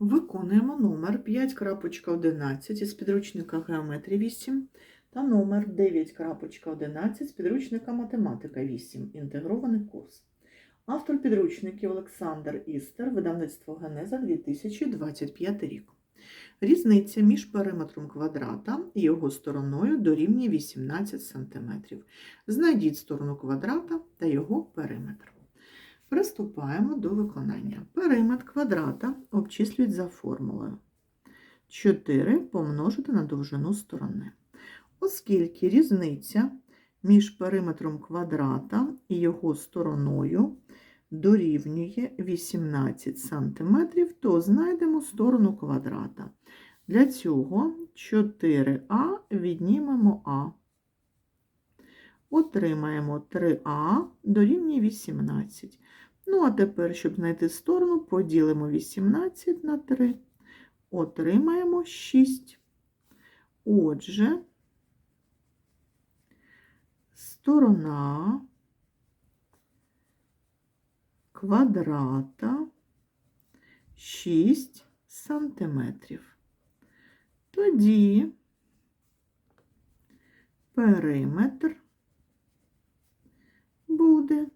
Виконуємо номер 5.11 із підручника Геометрія 8 та номер 9.11 з підручника Математика 8. Інтегрований курс. Автор підручників Олександр Істер, видавництво Генеза 2025 рік. Різниця між периметром квадрата і його стороною дорівнює 18 см. Знайдіть сторону квадрата та його периметр. Приступаємо до виконання. Периметр квадрата обчислюють за формулою 4 помножити на довжину сторони. Оскільки різниця між периметром квадрата і його стороною дорівнює 18 см, то знайдемо сторону квадрата. Для цього 4а віднімемо а. Отримаємо 3а дорівнює 18. Ну, а тепер, щоб знайти сторону, поділимо 18 на 3. Отримаємо 6. Отже, сторона квадрата 6 сантиметрів. Тоді периметр буде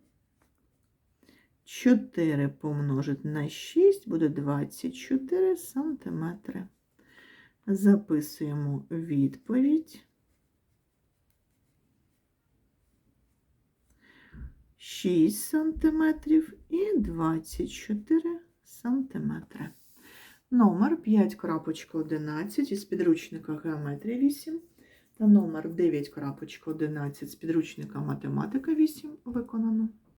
4 помножити на 6 буде 24 сантиметри. Записуємо відповідь. 6 сантиметрів і 24 сантиметри. Номер 5.11 із підручника Геометрія 8 та номер 9.11 з підручника Математика 8 виконано.